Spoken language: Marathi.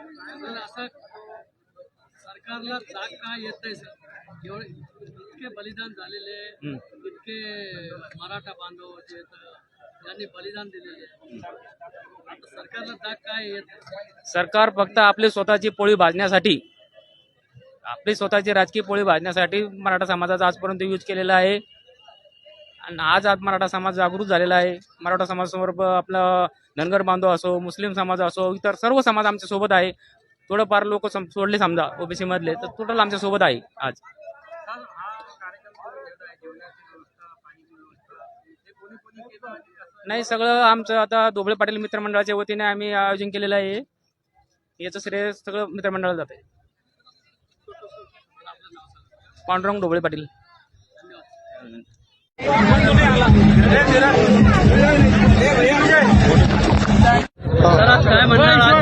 असं सरकारला जाग का येत नाही सर एवढे इतके बलिदान झालेले. इतके मराठा बांधव जे ज्यांनी बलिदान दिलेले. आता सरकारला जाग काय येत सरकार फक्त आपली स्वतःची पोळी भाजण्यासाठी आपली स्वतःची राजकीय पोळी भाजण्यासाठी मराठा समाजाचा आजपर्यंत यूज केलेला आहे आणि आज आज मराठा समाज जागृत झालेला आहे. मराठा समाजासमोर आपलं धनगर बांधव असो मुस्लिम समाज असो इतर सर्व समाज आमच्यासोबत आहे. थोडंफार लोक सम सोडले समजा ओबीसी मधले तर टोटल आमच्यासोबत आहे आज. नाही सगळं आमचं आता दोबळे पाटील मित्रमंडळाच्या वतीने आम्ही आयोजन केलेलं आहे. याचं श्रेय सगळं मित्रमंडळाला जाते पांडुरंग ढोबळे पाटील. सर आज काय म्हणणार आज